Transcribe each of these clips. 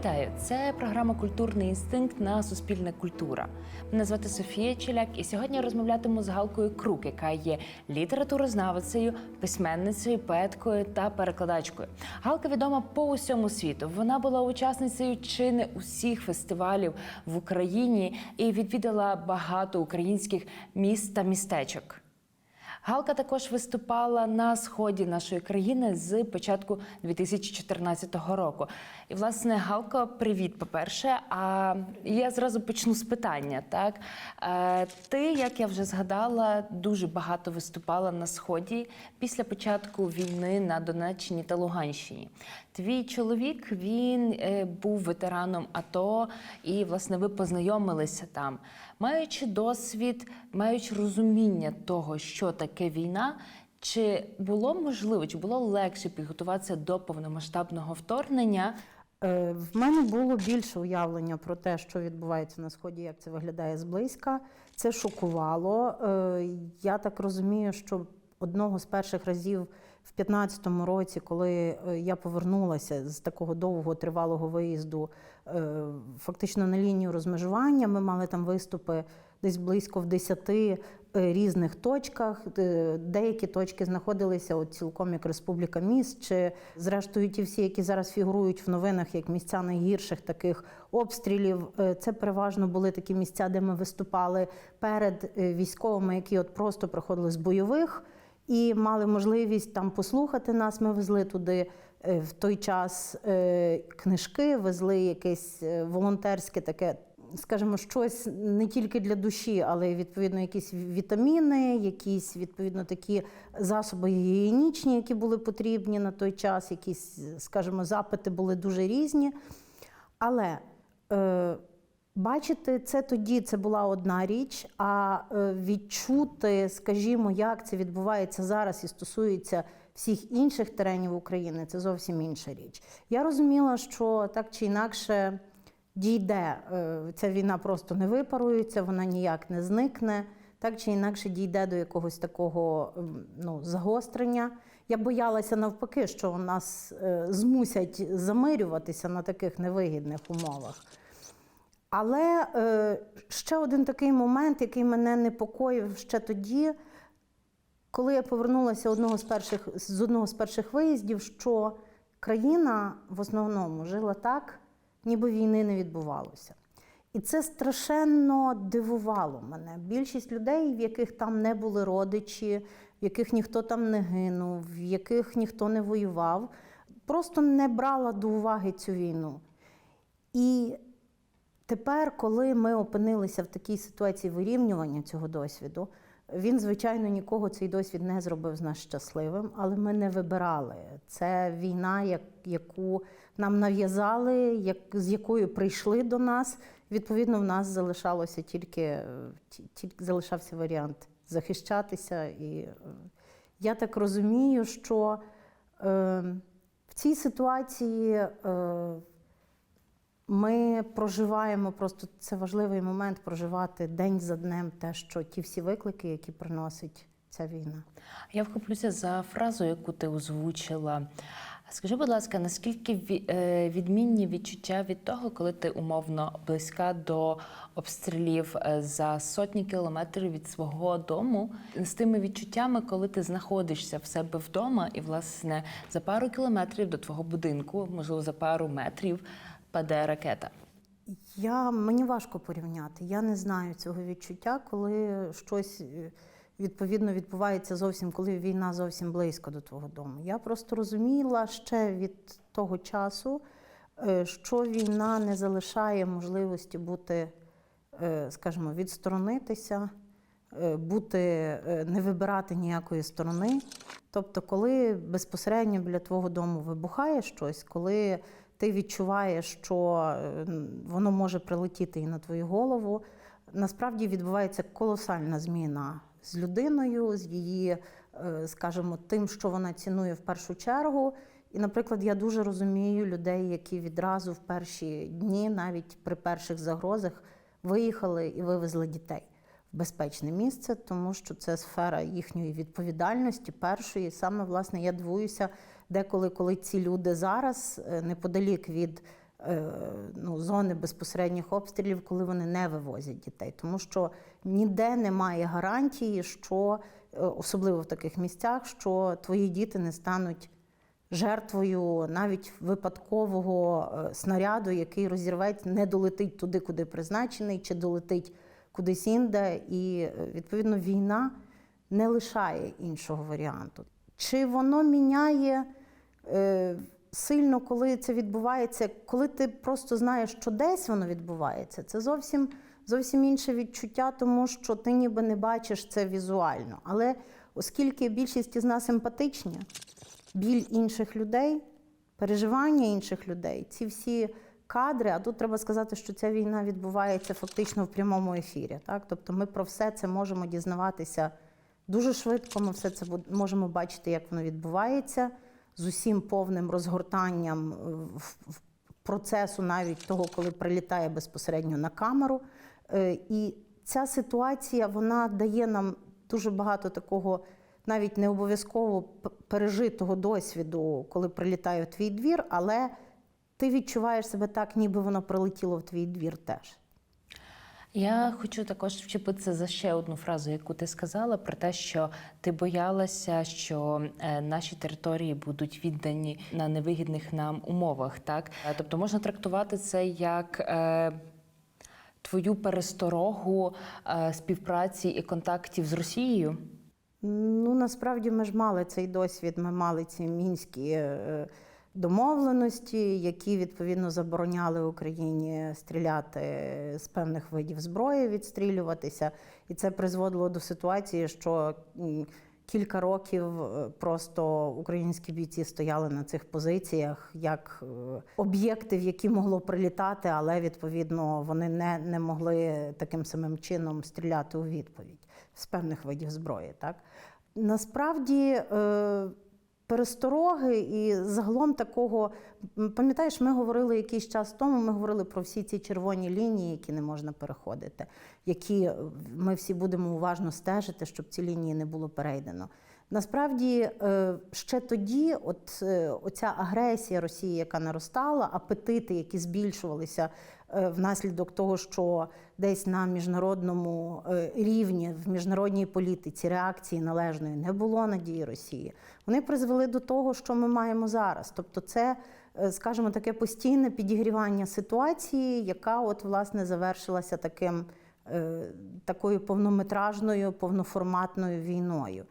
Вітаю! Це програма Культурний інстинкт на Суспільна культура. Мене звати Софія Челяк, і сьогодні я розмовлятиму з Галкою Крук, яка є літературознавицею, письменницею, поеткою та перекладачкою. Галка відома по усьому світу. Вона була учасницею чи не усіх фестивалів в Україні і відвідала багато українських міст та містечок. Галка також виступала на сході нашої країни з початку 2014 року. І, власне, Галка, привіт, по-перше. А я зразу почну з питання. Так Е, ти, як я вже згадала, дуже багато виступала на сході після початку війни на Донеччині та Луганщині. Твій чоловік він е, був ветераном АТО, і власне ви познайомилися там. Маючи досвід, маючи розуміння того, що таке війна. Чи було можливо, чи було легше підготуватися до повномасштабного вторгнення? Е, В мене було більше уявлення про те, що відбувається на сході, як це виглядає зблизька. Це шокувало. Е, Я так розумію, що одного з перших разів в 2015 році, коли е, я повернулася з такого довгого тривалого виїзду, фактично на лінію розмежування, ми мали там виступи десь близько в 10 е, різних точках. Е, Деякі точки знаходилися от цілком як Республіка міст, чи зрештою ті всі, які зараз фігурують в новинах як місця найгірших таких обстрілів. Е, Це переважно були такі місця, де ми виступали перед військовими, які от просто приходили з бойових. І мали можливість там послухати нас. Ми везли туди в той час книжки, везли якесь волонтерське таке, скажімо, щось не тільки для душі, але відповідно якісь вітаміни, якісь відповідно такі засоби гігієнічні, які були потрібні на той час. Якісь, скажімо, запити були дуже різні. Але е, бачити це тоді це була одна річ, а е, відчути, скажімо, як це відбувається зараз і стосується всіх інших теренів України, це зовсім інша річ. Я розуміла, що так чи інакше дійде, е, ця війна просто не випарується, вона ніяк не зникне. Так чи інакше дійде до якогось такого ну, загострення. Я боялася навпаки, що нас е, змусять замирюватися на таких невигідних умовах. Але е, ще один такий момент, який мене непокоїв ще тоді, коли я повернулася одного з перших, з одного з перших виїздів, що країна в основному жила так, ніби війни не відбувалося. І це страшенно дивувало мене. Більшість людей, в яких там не були родичі, в яких ніхто там не гинув, в яких ніхто не воював, просто не брала до уваги цю війну. І Тепер, коли ми опинилися в такій ситуації вирівнювання цього досвіду, він, звичайно, нікого цей досвід не зробив з нас щасливим, але ми не вибирали. Це війна, яку нам нав'язали, з якою прийшли до нас. Відповідно, в нас залишалося тільки, тільки залишався варіант захищатися. І е, я так розумію, що е, в цій ситуації. Е, ми проживаємо просто це важливий момент проживати день за днем те, що ті всі виклики, які приносить ця війна. Я вхоплюся за фразу, яку ти озвучила. Скажи, будь ласка, наскільки е, відмінні відчуття від того, коли ти умовно близька до обстрілів е, за сотні кілометрів від свого дому, з тими відчуттями, коли ти знаходишся в себе вдома, і власне за пару кілометрів до твого будинку, можливо, за пару метрів, паде ракета. Я, мені важко порівняти. Я не знаю цього відчуття, коли щось е, відповідно відбувається зовсім, коли війна зовсім близько до твого дому. Я просто розуміла ще від того часу, е, що війна не залишає можливості бути, е, скажімо, відсторонитися, бути, не вибирати ніякої сторони. Тобто, коли безпосередньо біля твого дому вибухає щось, коли ти відчуваєш, що е, воно може прилетіти і на твою голову, насправді відбувається колосальна зміна з людиною, з її, е, скажімо, тим, що вона цінує в першу чергу. І, наприклад, я дуже розумію людей, які відразу в перші дні, навіть при перших загрозах, виїхали і вивезли дітей безпечне місце, тому що це сфера їхньої відповідальності. Першої саме власне я дивуюся, деколи, коли ці люди зараз е, неподалік від е, ну, зони безпосередніх обстрілів, коли вони не вивозять дітей. Тому що ніде немає гарантії, що е, особливо в таких місцях, що твої діти не стануть жертвою навіть випадкового снаряду, який розірветь, не долетить туди, куди призначений, чи долетить кудись інде. І е, відповідно війна не лишає іншого варіанту. Чи воно міняє е, сильно, коли це відбувається, коли ти просто знаєш, що десь воно відбувається, це зовсім, зовсім інше відчуття, тому що ти ніби не бачиш це візуально. Але оскільки більшість із нас емпатичні, біль інших людей, переживання інших людей, ці всі кадри, а тут треба сказати, що ця війна відбувається фактично в прямому ефірі. Так? Тобто ми про все це можемо дізнаватися дуже швидко, ми все це можемо бачити, як воно відбувається, з усім повним розгортанням е, в- процесу навіть того, коли прилітає безпосередньо на камеру. Е, І ця ситуація вона дає нам дуже багато такого навіть не обов'язково пережитого досвіду, коли прилітає в твій двір, але ти відчуваєш себе так, ніби воно прилетіло в твій двір теж. Я хочу також вчепитися за ще одну фразу, яку ти сказала, про те, що ти боялася, що е, наші території будуть віддані на невигідних нам умовах. Так, Е, тобто можна трактувати це як е, твою пересторогу е, співпраці і контактів з Росією. Ну, насправді ми ж мали цей досвід, ми мали ці мінські е, домовленості, які відповідно забороняли Україні стріляти з певних видів зброї, відстрілюватися. І це призводило до ситуації, що кілька років е, просто українські бійці стояли на цих позиціях як е, об'єкти, в які могло прилітати, але відповідно вони не, не могли таким самим чином стріляти у відповідь з певних видів зброї. Так? Насправді е, перестороги і загалом такого, пам'ятаєш, ми говорили якийсь час тому, ми говорили про всі ці червоні лінії, які не можна переходити, які е, ми всі будемо уважно стежити, щоб ці лінії не було перейдено. Насправді, е, ще тоді, от е, оця агресія Росії, яка наростала, апетити, які збільшувалися е, внаслідок того, що десь на міжнародному рівні, в міжнародній політиці реакції належної не було надії Росії, вони призвели до того, що ми маємо зараз. Тобто, це, скажімо, таке постійне підігрівання ситуації, яка от власне завершилася таким такою повнометражною, повноформатною війною.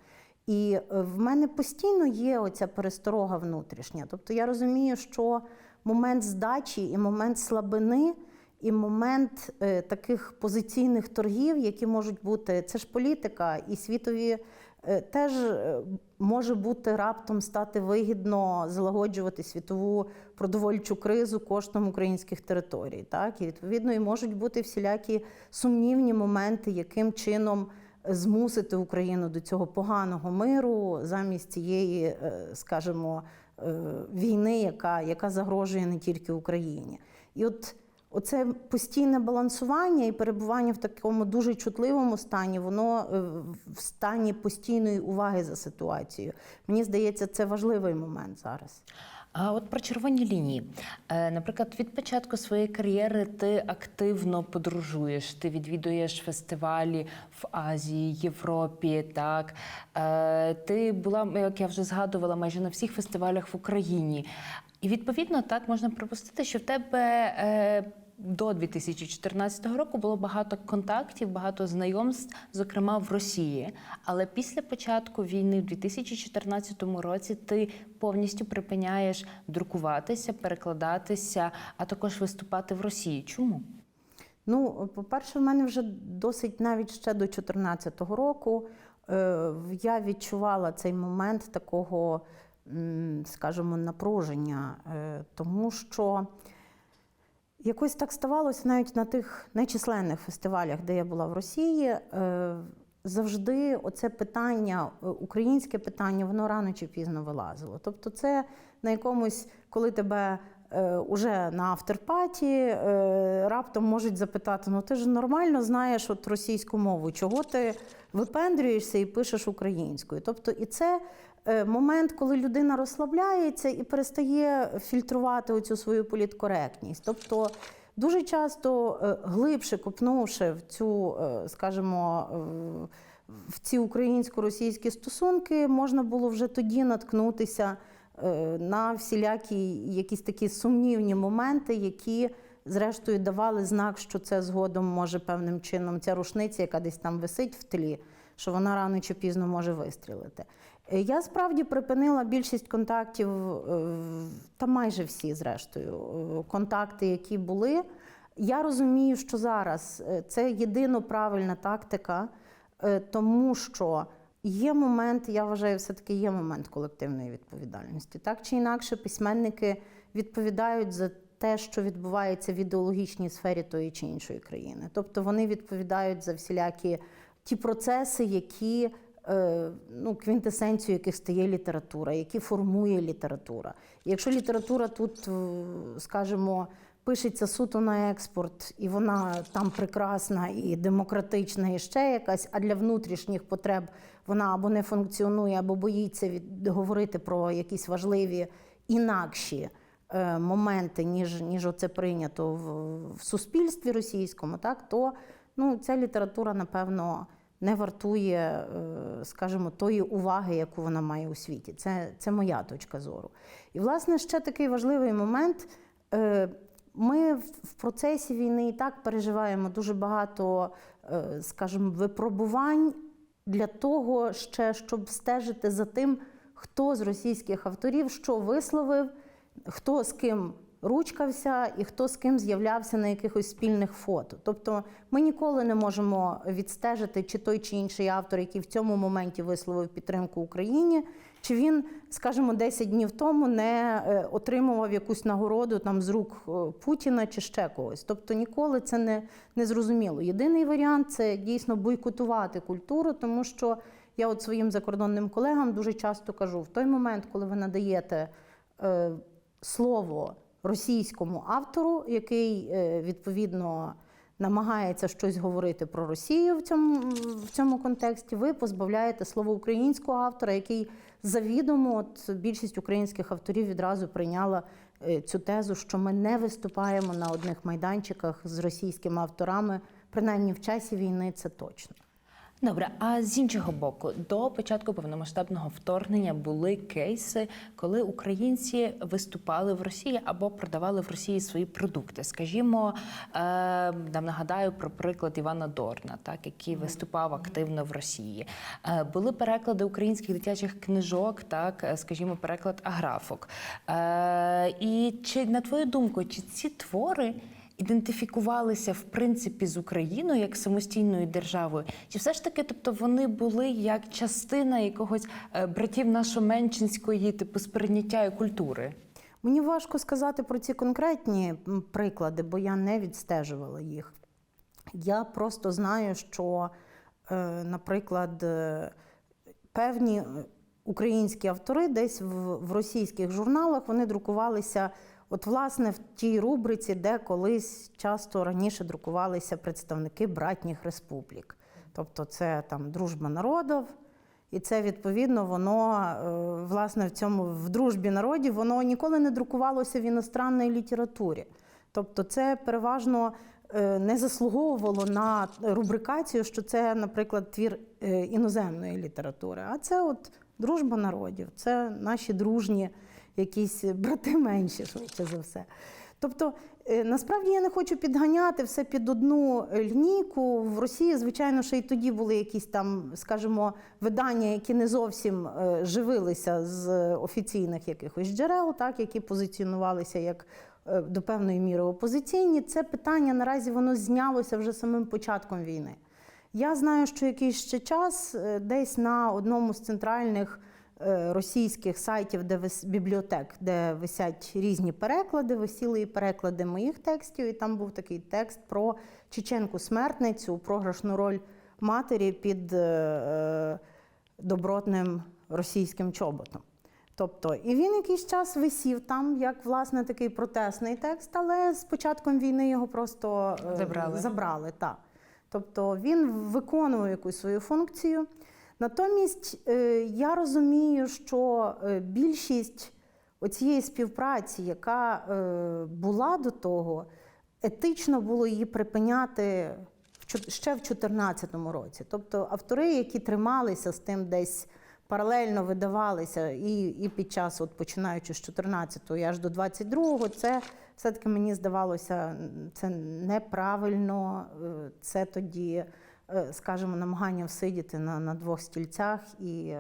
І е, в мене постійно є оця пересторога внутрішня. Тобто я розумію, що момент здачі і момент слабини, і момент е, таких позиційних торгів, які можуть бути, це ж політика, і світові е, теж е, може бути раптом стати вигідно залагоджувати світову продовольчу кризу коштом українських територій. Так? І відповідно і можуть бути всілякі сумнівні моменти, яким чином змусити Україну до цього поганого миру замість цієї, е, скажімо, е, війни, яка, яка загрожує не тільки Україні. І от оце постійне балансування і перебування в такому дуже чутливому стані, воно е, в стані постійної уваги за ситуацією. Мені здається, це важливий момент зараз. А от про червоні лінії. Е, Наприклад, від початку своєї кар'єри ти активно подорожуєш, ти відвідуєш фестивалі в Азії, Європі. Так Е, ти була, як я вже згадувала, майже на всіх фестивалях в Україні. І відповідно так можна припустити, що в тебе. До 2014 року було багато контактів, багато знайомств, зокрема в Росії. Але після початку війни в 2014 році ти повністю припиняєш друкуватися, перекладатися, а також виступати в Росії. Чому? Ну, по-перше, в мене вже досить навіть ще до 2014 року е, я відчувала цей момент такого, скажімо, напруження, е, тому що якось так ставалося навіть на тих найчисленних фестивалях, де я була в Росії. е, Завжди оце питання, е, українське питання, воно рано чи пізно вилазило. Тобто, це на якомусь, коли тебе е, уже на авторпаті е, раптом можуть запитати: ну ти ж нормально знаєш от російську мову, чого ти випендрюєшся і пишеш українською? Тобто, і це момент, коли людина розслабляється і перестає фільтрувати оцю свою політкоректність. Тобто дуже часто е, глибше копнувши в цю, е, скажімо, е, в ці українсько-російські стосунки, можна було вже тоді наткнутися е, на всілякі якісь такі сумнівні моменти, які зрештою давали знак, що це згодом може певним чином ця рушниця, яка десь там висить в тлі, що вона рано чи пізно може вистрілити. Я справді припинила більшість контактів, е, та майже всі, зрештою, е, контакти, які були. Я розумію, що зараз е, це єдино правильна тактика, тому що є момент, я вважаю, все-таки є момент колективної відповідальності. Так чи інакше, письменники відповідають за те, що відбувається в ідеологічній сфері тої чи іншої країни. Тобто вони відповідають за всілякі ті процеси, які ну, квінтесенцію яких стає література, які формує література. Якщо література тут, е, скажімо, пишеться суто на експорт, і вона там прекрасна і демократична, і ще якась, а для внутрішніх потреб вона або не функціонує, або боїться від, говорити про якісь важливі інакші е, моменти, ніж, ніж оце прийнято в, в суспільстві російському, так, то ну, ця література, напевно, не вартує, е, скажімо, тої уваги, яку вона має у світі. Це, це моя точка зору. І, власне, ще такий важливий момент. Е, Ми в процесі війни і так переживаємо дуже багато, е, скажімо, випробувань для того, ще щоб стежити за тим, хто з російських авторів що висловив, хто з ким ручкався і хто з ким з'являвся на якихось спільних фото. Тобто ми ніколи не можемо відстежити, чи той чи інший автор, який в цьому моменті висловив підтримку Україні, чи він, скажімо, 10 днів тому не е, отримував якусь нагороду там з рук е, Путіна чи ще когось. Тобто ніколи це не, не зрозуміло. Єдиний варіант це дійсно бойкотувати культуру, тому що я от своїм закордонним колегам дуже часто кажу: в той момент, коли ви надаєте е, слово російському автору, який е, відповідно намагається щось говорити про Росію в цьому, в цьому контексті, ви позбавляєте слова українського автора, який завідомо от більшість українських авторів відразу прийняла е, цю тезу, що ми не виступаємо на одних майданчиках з російськими авторами, принаймні в часі війни це точно. Добре, а з іншого боку, до початку повномасштабного вторгнення були кейси, коли українці виступали в Росії або продавали в Росії свої продукти. Скажімо, е, нам нагадаю про приклад Івана Дорна, так який виступав активно в Росії. Е, були переклади українських дитячих книжок, так е, скажімо, переклад аграфок. Е, і чи на твою думку, чи ці твори? Ідентифікувалися в принципі з Україною як самостійною державою, чи все ж таки, тобто вони були як частина якогось е, братів нашоменшинської типу сприйняття і культури? Мені важко сказати про ці конкретні приклади, бо я не відстежувала їх. Я просто знаю, що, е, наприклад, е, певні українські автори десь в російських журналах вони друкувалися, от власне в тій рубриці, де колись часто раніше друкувалися представники братніх республік. Тобто це там дружба народів. І це відповідно воно е, власне в цьому в дружбі народів воно ніколи не друкувалося в іностранній літературі. Тобто, це переважно е, не заслуговувало на рубрикацію, що це, наприклад, твір е, іноземної літератури. А це от дружба народів, це наші дружні якісь брати менші, швидше за все. Тобто, е, насправді я не хочу підганяти все під одну лінійку. В Росії, звичайно, ще й тоді були якісь там, скажімо, видання, які не зовсім е, живилися з офіційних якихось джерел, так, які позиціонувалися як е, до певної міри опозиційні. Це питання наразі воно знялося вже самим початком війни. Я знаю, що якийсь ще час е, десь на одному з центральних е, російських сайтів, де вис... бібліотек, де висять різні переклади, висіли і переклади моїх текстів, і там був такий текст про чеченку смертницю, програшну роль матері під е, е, добротним російським чоботом. Тобто, і він якийсь час висів там, як власне такий протестний текст, але з початком війни його просто е, Забрали. забрали так. Тобто він виконував якусь свою функцію. Натомість е, я розумію, що е, більшість оцієї співпраці, яка е, була до того, етично було її припиняти ще в 2014 році. Тобто автори, які трималися з тим десь паралельно видавалися і, і під час, от починаючи з 14-го і аж до 22-го, це все-таки мені здавалося, це неправильно, це тоді, скажімо, намагання всидіти на, на двох стільцях. І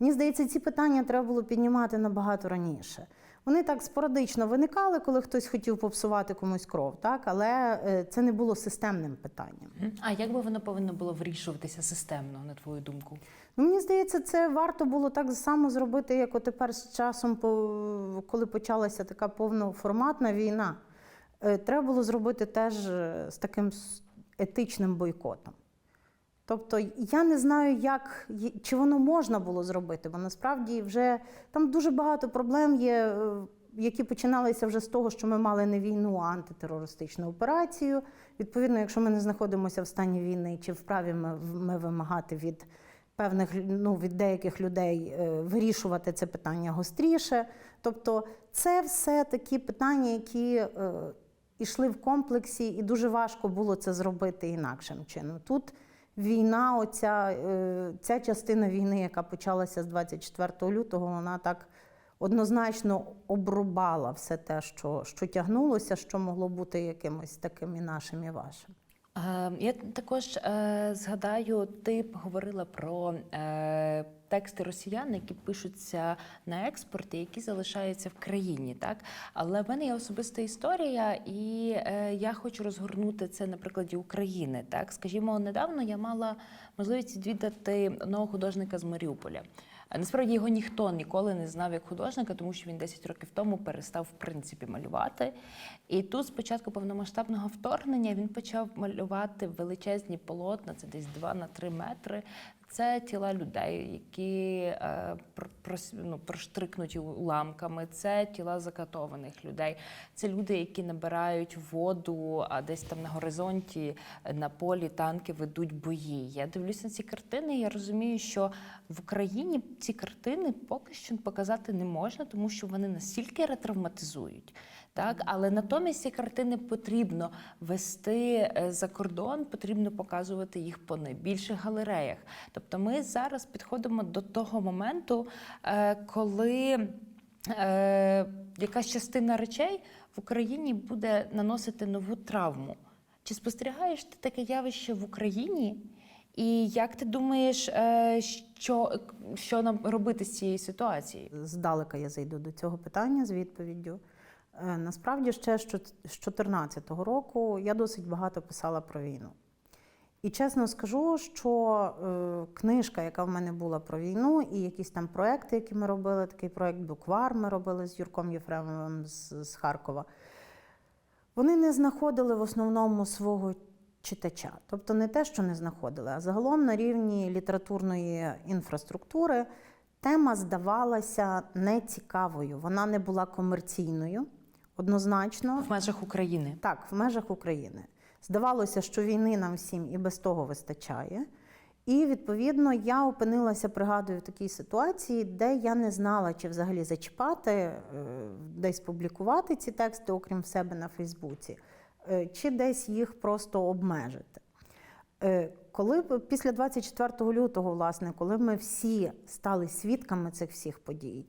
мені здається, ці питання треба було піднімати набагато раніше. Вони так спорадично виникали, коли хтось хотів попсувати комусь кров, так? але е, це не було системним питанням. А як би воно повинно було вирішуватися системно, на твою думку? Ну, мені здається, це варто було так само зробити, як тепер з часом, коли почалася така повноформатна війна. Е, Треба було зробити теж е, з таким етичним бойкотом. Тобто я не знаю, як чи воно можна було зробити, бо насправді вже там дуже багато проблем є, е, які починалися вже з того, що ми мали не війну, а антитерористичну операцію. Відповідно, якщо ми не знаходимося в стані війни, чи вправі ми, ми вимагати від певних ну, від деяких людей е, вирішувати це питання гостріше. Тобто, це все такі питання, які е, йшли в комплексі, і дуже важко було це зробити інакшим чином. Тут війна, оця е, ця частина війни, яка почалася з 24 лютого, вона так однозначно обрубала все те, що, що тягнулося, що могло бути якимось таким і нашим, і вашим. Е, Я також е, згадаю, ти говорила про е, тексти росіян, які пишуться на експорт і які залишаються в країні, так але в мене є особиста історія, і е, я хочу розгорнути це на прикладі України. Так, скажімо, недавно я мала можливість відвідати одного художника з Маріуполя. Насправді його ніхто ніколи не знав як художника, тому що він 10 років тому перестав в принципі малювати. І тут, з початку повномасштабного вторгнення, він почав малювати величезні полотна, це десь 2 на 3 метри. Це тіла людей, які е, про- ну, проштрикнуті уламками, це тіла закатованих людей, це люди, які набирають воду, а десь там на горизонті е, на полі танки ведуть бої. Я дивлюся на ці картини. Я розумію, що в Україні ці картини поки що показати не можна, тому що вони настільки ретравматизують. Так, але натомість ці картини потрібно вести е, за кордон, потрібно показувати їх по найбільших галереях. Тобто, ми зараз підходимо до того моменту, е, коли е, якась частина речей в Україні буде наносити нову травму. Чи спостерігаєш ти таке явище в Україні? І як ти думаєш, е, що, що нам робити з цією ситуацією? Здалека я зайду до цього питання з відповіддю. Е, Насправді, ще з 2014 року я досить багато писала про війну. І чесно скажу, що е, книжка, яка в мене була про війну, і якісь там проекти, які ми робили, такий проект Буквар ми робили з Юрком Єфремовим з, з Харкова, вони не знаходили в основному свого читача. Тобто не те, що не знаходили, а загалом на рівні літературної інфраструктури тема здавалася нецікавою. Вона не була комерційною, однозначно. В межах України. Так, в межах України. Здавалося, що війни нам всім і без того вистачає. І відповідно я опинилася, пригадую, в такій ситуації, де я не знала, чи взагалі зачіпати, е, десь публікувати ці тексти, окрім в себе на Фейсбуці, чи десь їх просто обмежити. Е, Коли після 24 лютого, власне, коли ми всі стали свідками цих всіх подій,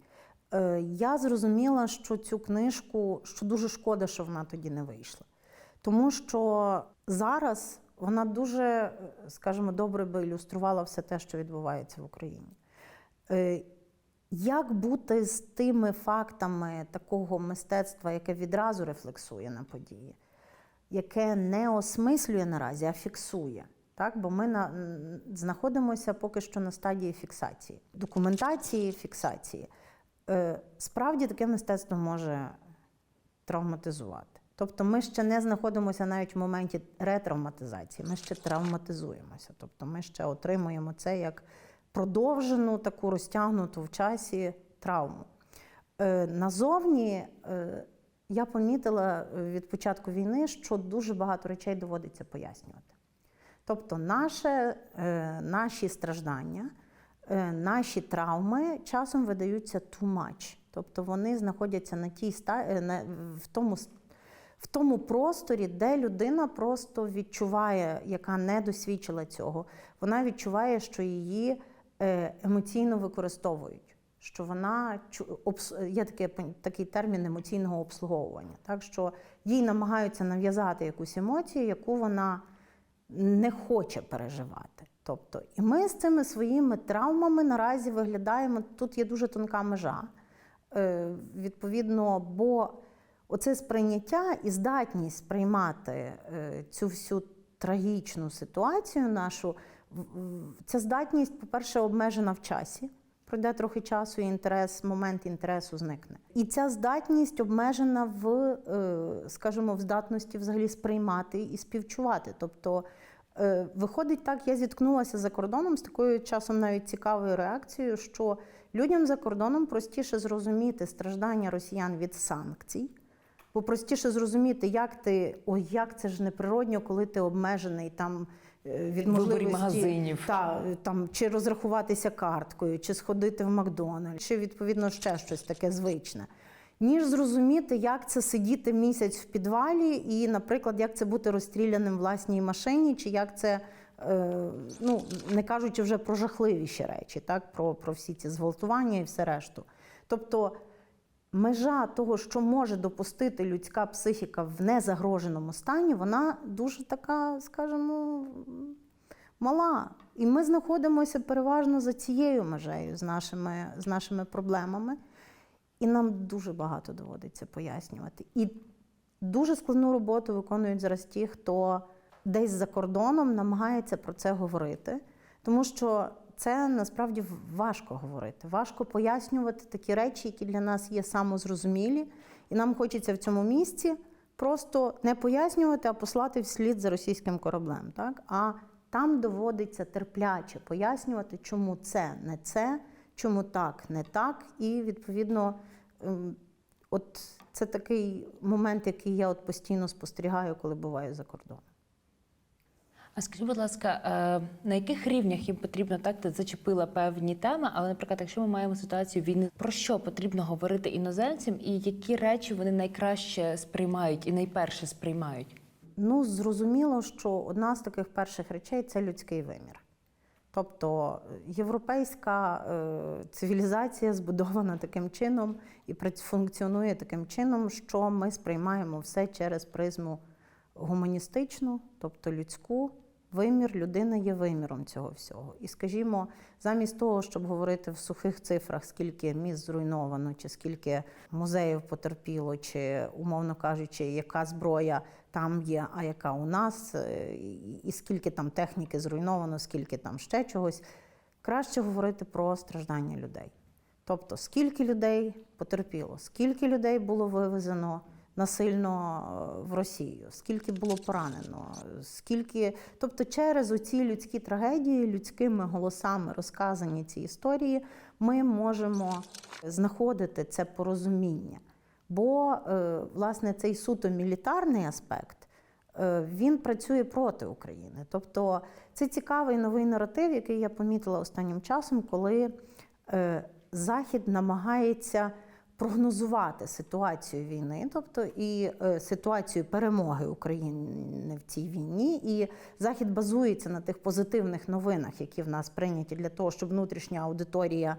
е, я зрозуміла, що цю книжку, що дуже шкода, що вона тоді не вийшла. Тому що зараз вона дуже, е, скажімо, добре би ілюструвала все те, що відбувається в Україні. Е, Як бути з тими фактами такого мистецтва, яке відразу рефлексує на події, яке не осмислює наразі, а фіксує? Так? Бо ми на, знаходимося поки що на стадії фіксації, документації, фіксації. Е, Справді таке мистецтво може травматизувати. Тобто ми ще не знаходимося навіть в моменті ретравматизації, ми ще травматизуємося. Тобто ми ще отримуємо це як продовжену таку розтягнуту в часі травму. Е, Назовні е, я помітила е, від початку війни, що дуже багато речей доводиться пояснювати. Тобто, наше, е, наші страждання, е, наші травми часом видаються too much. Тобто вони знаходяться на тій в тому в тому просторі, де людина просто відчуває, яка не досвідчила цього, вона відчуває, що її емоційно використовують. Що вона є таке, такий термін емоційного обслуговування, так що їй намагаються нав'язати якусь емоцію, яку вона не хоче переживати. Тобто, і ми з цими своїми травмами наразі виглядаємо. Тут є дуже тонка межа. Е, відповідно, бо оце сприйняття і здатність сприймати е, цю всю трагічну ситуацію нашу, ця здатність, по-перше, обмежена в часі. Пройде трохи часу, і інтерес, момент інтересу зникне. І ця здатність обмежена в, е, скажімо, в здатності взагалі сприймати і співчувати. Тобто, е, виходить так, я зіткнулася за кордоном з такою часом навіть цікавою реакцією, що людям за кордоном простіше зрозуміти страждання росіян від санкцій. Бо простіше зрозуміти, як ти ой, як це ж неприродньо, коли ти обмежений там від можливості магазинів. та е, там чи розрахуватися карткою, чи сходити в Макдональдс, чи відповідно ще щось таке звичне. Ніж зрозуміти, як це сидіти місяць в підвалі, і, наприклад, як це бути розстріляним в власній машині, чи як це, е, ну не кажучи вже про жахливіші речі, так про, про всі ці зґвалтування і все решту. Тобто межа того, що може допустити людська психіка в незагроженому стані, вона дуже така, скажімо, мала. І ми знаходимося переважно за цією межею з нашими, з нашими проблемами. І нам дуже багато доводиться пояснювати. І дуже складну роботу виконують зараз ті, хто десь за кордоном намагається про це говорити, тому що це насправді важко говорити. Важко пояснювати такі речі, які для нас є самозрозумілі, і нам хочеться в цьому місці просто не пояснювати, а послати вслід за російським кораблем. Так? А там доводиться терпляче пояснювати, чому це не це, чому так не так, і відповідно. ем, От це такий момент, який я от постійно спостерігаю, коли буваю за кордоном. А скажіть, будь ласка, е, на яких рівнях їм потрібно так ти зачепила певні теми? Але, наприклад, якщо ми маємо ситуацію війни, про що потрібно говорити іноземцям, і які речі вони найкраще сприймають і найперше сприймають? Ну, зрозуміло, що одна з таких перших речей це людський вимір. Тобто європейська е, цивілізація збудована таким чином і функціонує таким чином, що ми сприймаємо все через призму гуманістичну, тобто людську. Вимір людина є виміром цього всього. І скажімо, замість того, щоб говорити в сухих цифрах, скільки міст зруйновано, чи скільки музеїв потерпіло, чи, умовно кажучи, яка зброя там є, а яка у нас, е, і- і скільки там техніки зруйновано, скільки там ще чогось, краще говорити про страждання людей. Тобто, скільки людей потерпіло, скільки людей було вивезено насильно е, в Росію, скільки було поранено, скільки. Тобто, через оці людські трагедії, людськими голосами розказані ці історії, ми можемо знаходити це порозуміння. Бо, е, власне, цей суто мілітарний аспект. е, Він працює проти України. Тобто це цікавий новий наратив, який я помітила останнім часом, коли Захід намагається прогнозувати ситуацію війни, тобто і е, ситуацію перемоги України в цій війні. І Захід базується на тих позитивних новинах, які в нас прийняті для того, щоб внутрішня аудиторія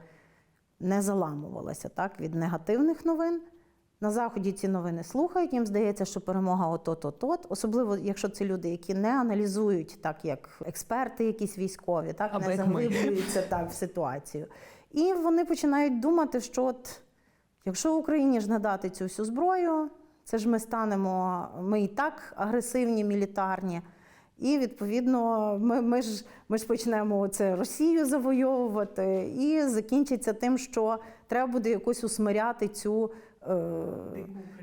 не заламувалася так, від негативних новин. На заході ці новини слухають, їм здається, що перемога от от от особливо якщо це люди, які не аналізують, так як експерти, якісь військові, так Або не заглиблюються так в ситуацію. І вони починають думати, що от якщо Україні ж надати цю всю зброю, це ж ми станемо, ми і так агресивні, мілітарні. І відповідно ми, ми, ж, ми ж почнемо це Росію завойовувати, і закінчиться тим, що треба буде якось усмиряти цю е,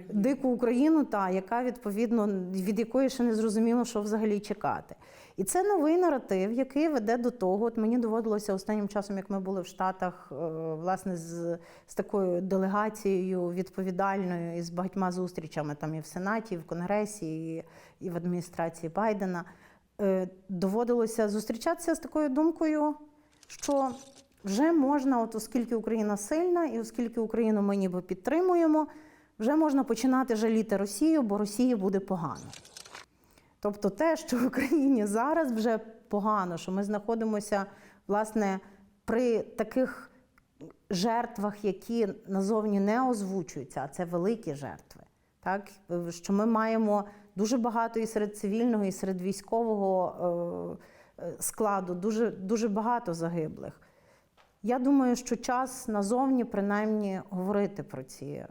дику Україну, та, яка відповідно від якої ще не зрозуміло, що взагалі чекати. І це новий наратив, який веде до того. От мені доводилося останнім часом, як ми були в Штатах, е, власне, з, з такою делегацією відповідальною і з багатьма зустрічами там і в Сенаті, і в Конгресі, і, і в адміністрації Байдена. е, доводилося зустрічатися з такою думкою, що вже можна, от оскільки Україна сильна, і оскільки Україну ми ніби підтримуємо, вже можна починати жаліти Росію, бо Росії буде погано. Тобто те, що в Україні зараз вже погано, що ми знаходимося власне при таких жертвах, які назовні не озвучуються, а це великі жертви. Так? Що ми маємо дуже багато і серед цивільного, і серед військового е, е, складу, дуже, дуже багато загиблих. Я думаю, що час назовні принаймні говорити про ці, е,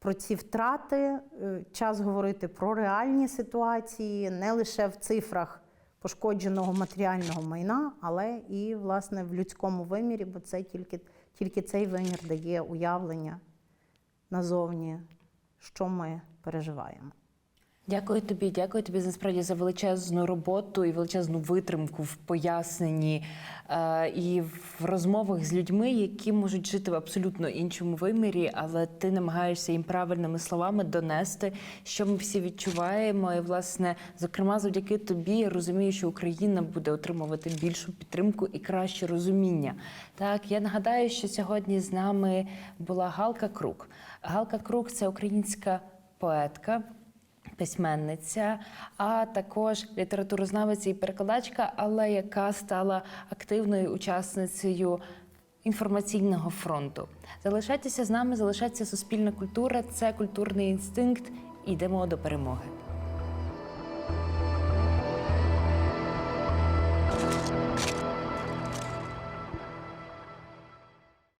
про ці втрати, е, час говорити про реальні ситуації, не лише в цифрах пошкодженого матеріального майна, але і власне в людському вимірі, бо це тільки, тільки цей вимір дає уявлення назовні, що ми переживаємо. Дякую тобі, дякую тобі за справді за величезну роботу і величезну витримку в поясненні е, і в розмовах з людьми, які можуть жити в абсолютно іншому вимірі, але ти намагаєшся їм правильними словами донести, що ми всі відчуваємо. І, власне, зокрема, завдяки тобі я розумію, що Україна буде отримувати більшу підтримку і краще розуміння. Так, я нагадаю, що сьогодні з нами була Галка Крук. Галка Крук це українська поетка письменниця, а також літературознавиця і перекладачка, але яка стала активною учасницею інформаційного фронту. Залишайтеся з нами, залишайтеся суспільна культура, це культурний інстинкт. Ідемо до перемоги.